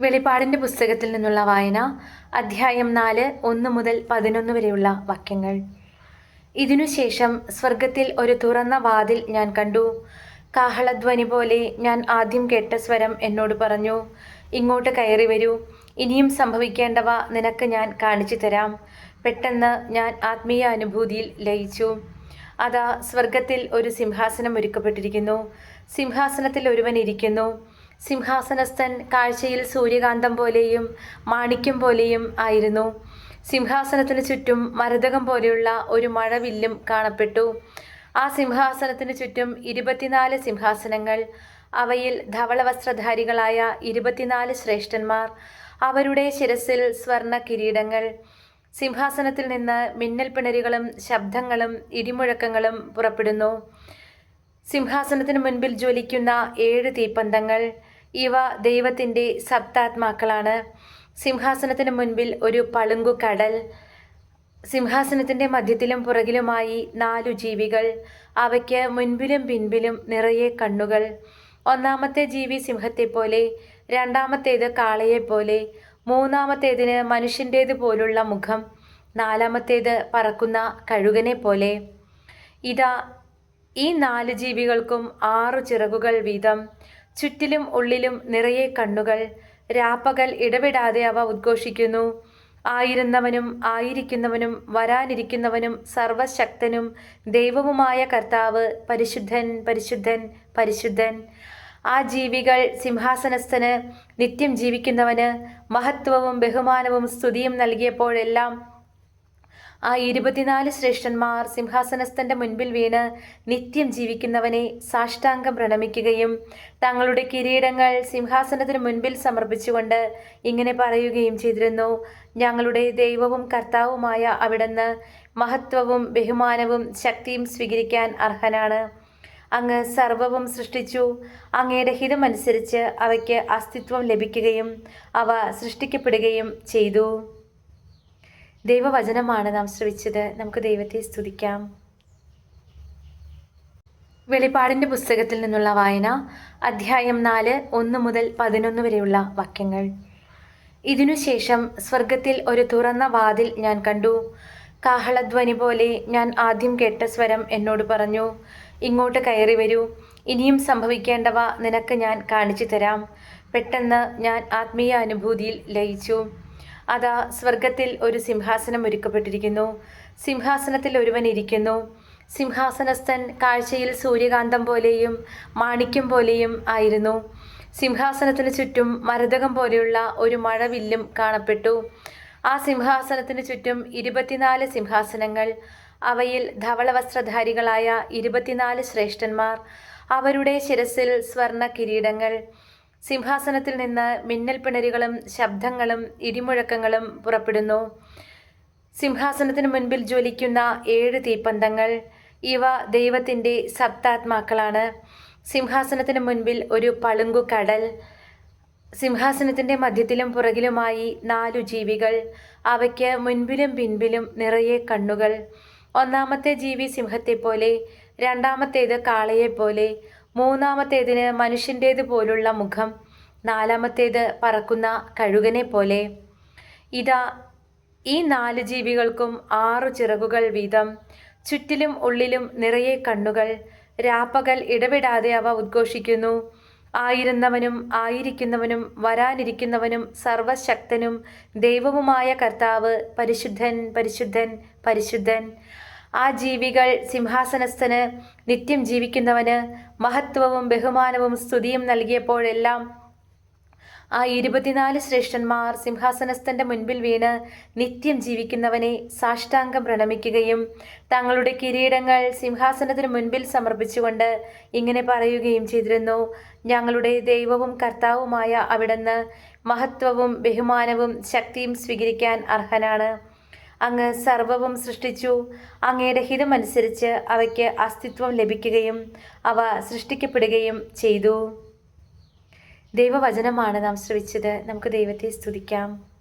വെളിപ്പാടിന്റെ പുസ്തകത്തിൽ നിന്നുള്ള വായന അധ്യായം നാല് ഒന്ന് മുതൽ പതിനൊന്ന് വരെയുള്ള വാക്യങ്ങൾ. ഇതിനുശേഷം സ്വർഗത്തിൽ ഒരു തുറന്ന വാതിൽ ഞാൻ കണ്ടു. കാഹളധ്വനി പോലെ ഞാൻ ആദ്യം കേട്ട സ്വരം എന്നോട് പറഞ്ഞു ഇങ്ങോട്ട് കയറി വരൂ. ഇനിയും സംഭവിക്കേണ്ടവ നിനക്ക് ഞാൻ കാണിച്ചു തരാം. പെട്ടെന്ന് ഞാൻ ആത്മീയ അനുഭൂതിയിൽ ലയിച്ചു. അതാ സ്വർഗത്തിൽ ഒരു സിംഹാസനം ഒരുക്കപ്പെട്ടിരിക്കുന്നു. സിംഹാസനത്തിൽ ഒരുവൻ ഇരിക്കുന്നു. സിംഹാസനസ്ഥൻ കാഴ്ചയിൽ സൂര്യകാന്തം പോലെയും മാണിക്യം പോലെയും ആയിരുന്നു. സിംഹാസനത്തിന് ചുറ്റും മരതകം പോലെയുള്ള ഒരു മഴവില്ലും കാണപ്പെട്ടു. ആ സിംഹാസനത്തിന് ചുറ്റും ഇരുപത്തിനാല് സിംഹാസനങ്ങൾ. അവയിൽ ധവളവസ്ത്രധാരികളായ ഇരുപത്തിനാല് ശ്രേഷ്ഠന്മാർ. അവരുടെ ശിരസിൽ സ്വർണ കിരീടങ്ങൾ. സിംഹാസനത്തിൽ നിന്ന് മിന്നൽ പിണരുകളും ശബ്ദങ്ങളും ഇടിമുഴക്കങ്ങളും പുറപ്പെടുന്നു. സിംഹാസനത്തിന് മുൻപിൽ ജ്വലിക്കുന്ന ഏഴ് തീപ്പന്തങ്ങൾ. ഇവ ദൈവത്തിന്റെ സപ്താത്മാക്കളാണ്. സിംഹാസനത്തിന് മുൻപിൽ ഒരു പളുങ്കു കടൽ സിംഹാസനത്തിന്റെ മധ്യത്തിലും പുറകിലുമായി നാലു ജീവികൾ അവയ്ക്ക് മുൻപിലും പിൻപിലും നിറയെ കണ്ണുകൾ. ഒന്നാമത്തെ ജീവി സിംഹത്തെപ്പോലെ രണ്ടാമത്തേത് കാളയെപ്പോലെ മൂന്നാമത്തേതിന് മനുഷ്യന്റേത് പോലുള്ള മുഖം നാലാമത്തേത് പറക്കുന്ന കഴുകനെ പോലെ ഇതാ ഈ നാല് ജീവികൾക്കും ആറു ചിറകുകൾ വീതം. ചുറ്റിലും ഉള്ളിലും നിറയെ കണ്ണുകൾ. രാപ്പകൽ ഇടപെടാതെ അവ ഉദ്ഘോഷിക്കുന്നു. ആയിരുന്നവനും ആയിരിക്കുന്നവനും വരാനിരിക്കുന്നവനും സർവശക്തനും ദൈവവുമായ കർത്താവ് പരിശുദ്ധൻ പരിശുദ്ധൻ പരിശുദ്ധൻ. ആ ജീവികൾ സിംഹാസനസ്ഥന് നിത്യം ജീവിക്കുന്നവന് മഹത്വവും ബഹുമാനവും സ്തുതിയും നൽകിയപ്പോഴെല്ലാം ആ ഇരുപത്തിനാല് ശ്രേഷ്ഠന്മാർ സിംഹാസനസ്ഥന്റെ മുൻപിൽ വീണ് നിത്യം ജീവിക്കുന്നവനെ സാഷ്ടാംഗം പ്രണമിക്കുകയും തങ്ങളുടെ കിരീടങ്ങൾ സിംഹാസനത്തിന് മുൻപിൽ സമർപ്പിച്ചുകൊണ്ട് ഇങ്ങനെ പറയുകയും ചെയ്തിരുന്നു. ഞങ്ങളുടെ ദൈവവും കർത്താവുമായ അവിടുന്ന് മഹത്വവും ബഹുമാനവും ശക്തിയും സ്വീകരിക്കാൻ അർഹനാണ്. അങ്ങ് സർവവും സൃഷ്ടിച്ചു. അങ്ങയുടെ ഹിതമനുസരിച്ച് അവയ്ക്ക് അസ്തിത്വം ലഭിക്കുകയും അവ സൃഷ്ടിക്കപ്പെടുകയും ചെയ്തു. ദൈവവചനമാണ് നാം ശ്രവിച്ചത്. നമുക്ക് ദൈവത്തെ സ്തുതിക്കാം. വെളിപ്പാടിന്റെ പുസ്തകത്തിൽ നിന്നുള്ള വായന അധ്യായം നാല് ഒന്ന് മുതൽ പതിനൊന്ന് വരെയുള്ള വാക്യങ്ങൾ. ഇതിനുശേഷം സ്വർഗത്തിൽ ഒരു തുറന്ന വാതിൽ ഞാൻ കണ്ടു. കാഹളധ്വനി പോലെ ഞാൻ ആദ്യം കേട്ട സ്വരം എന്നോട് പറഞ്ഞു ഇങ്ങോട്ട് കയറി വരൂ. ഇനിയും സംഭവിക്കേണ്ടവ നിനക്ക് ഞാൻ കാണിച്ചു തരാം. പെട്ടെന്ന് ഞാൻ ആത്മീയ അനുഭൂതിയിൽ ലയിച്ചു. അതാ സ്വർഗത്തിൽ ഒരു സിംഹാസനം ഒരുക്കപ്പെട്ടിരിക്കുന്നു. സിംഹാസനത്തിൽ ഒരുവൻ ഇരിക്കുന്നു. സിംഹാസനസ്ഥൻ കാഴ്ചയിൽ സൂര്യകാന്തം പോലെയും മാണിക്യം പോലെയും ആയിരുന്നു. സിംഹാസനത്തിന് ചുറ്റും മരതകം പോലെയുള്ള ഒരു മഴവില്ലും കാണപ്പെട്ടു. ആ സിംഹാസനത്തിന് ചുറ്റും ഇരുപത്തിനാല് സിംഹാസനങ്ങൾ. അവയിൽ ധവളവസ്ത്രധാരികളായ ഇരുപത്തിനാല് ശ്രേഷ്ഠന്മാർ. അവരുടെ ശിരസിൽ സ്വർണ കിരീടങ്ങൾ സിംഹാസനത്തിൽ നിന്ന് മിന്നൽ പിണരുകളും ശബ്ദങ്ങളും ഇടിമുഴക്കങ്ങളും പുറപ്പെടുന്നു. സിംഹാസനത്തിന് മുൻപിൽ ജ്വലിക്കുന്ന ഏഴ് തീപ്പന്തങ്ങൾ ഇവ ദൈവത്തിന്റെ സപ്താത്മാക്കളാണ്. സിംഹാസനത്തിന് മുൻപിൽ ഒരു പളുങ്കു കടൽ സിംഹാസനത്തിന്റെ മധ്യത്തിലും പുറകിലുമായി നാലു ജീവികൾ അവയ്ക്ക് മുൻപിലും പിൻപിലും നിറയെ കണ്ണുകൾ. ഒന്നാമത്തെ ജീവി സിംഹത്തെപ്പോലെ രണ്ടാമത്തേത് കാളയെപ്പോലെ മൂന്നാമത്തേതിന് മനുഷ്യന്റേത് പോലുള്ള മുഖം നാലാമത്തേത് പറക്കുന്ന കഴുകനെ പോലെ. ഇതാ ഈ നാല് ജീവികൾക്കും ആറു ചിറകുകൾ വീതം ചുറ്റിലും ഉള്ളിലും നിറയെ കണ്ണുകൾ. രാപ്പകൽ ഇടപെടാതെ അവ ഉദ്ഘോഷിക്കുന്നു. ആയിരുന്നവനും ആയിരിക്കുന്നവനും വരാനിരിക്കുന്നവനും സർവശക്തനും ദൈവവുമായ കർത്താവ് പരിശുദ്ധൻ പരിശുദ്ധൻ പരിശുദ്ധൻ. ആ ജീവികൾ സിംഹാസനസ്ഥന് നിത്യം ജീവിക്കുന്നവന് മഹത്വവും ബഹുമാനവും സ്തുതിയും നൽകിയപ്പോഴെല്ലാം ആ ഇരുപത്തിനാല് ശ്രേഷ്ഠന്മാർ സിംഹാസനസ്ഥന്റെ മുൻപിൽ വീണ് നിത്യം ജീവിക്കുന്നവനെ സാഷ്ടാംഗം പ്രണമിക്കുകയും തങ്ങളുടെ കിരീടങ്ങൾ സിംഹാസനത്തിന് മുൻപിൽ സമർപ്പിച്ചുകൊണ്ട് ഇങ്ങനെ പറയുകയും ചെയ്തിരുന്നു ഞങ്ങളുടെ ദൈവവും കർത്താവുമായ അവിടുന്ന് മഹത്വവും ബഹുമാനവും ശക്തിയും സ്വീകരിക്കാൻ അർഹനാണ്. അങ്ങ് സർവവും സൃഷ്ടിച്ചു. അങ്ങയുടെ ഹിതമനുസരിച്ച് അവയ്ക്ക് അസ്തിത്വം ലഭിക്കുകയും അവ സൃഷ്ടിക്കപ്പെടുകയും ചെയ്തു. ദൈവവചനമാണ് നാം ശ്രവിച്ചത്. നമുക്ക് ദൈവത്തെ സ്തുതിക്കാം.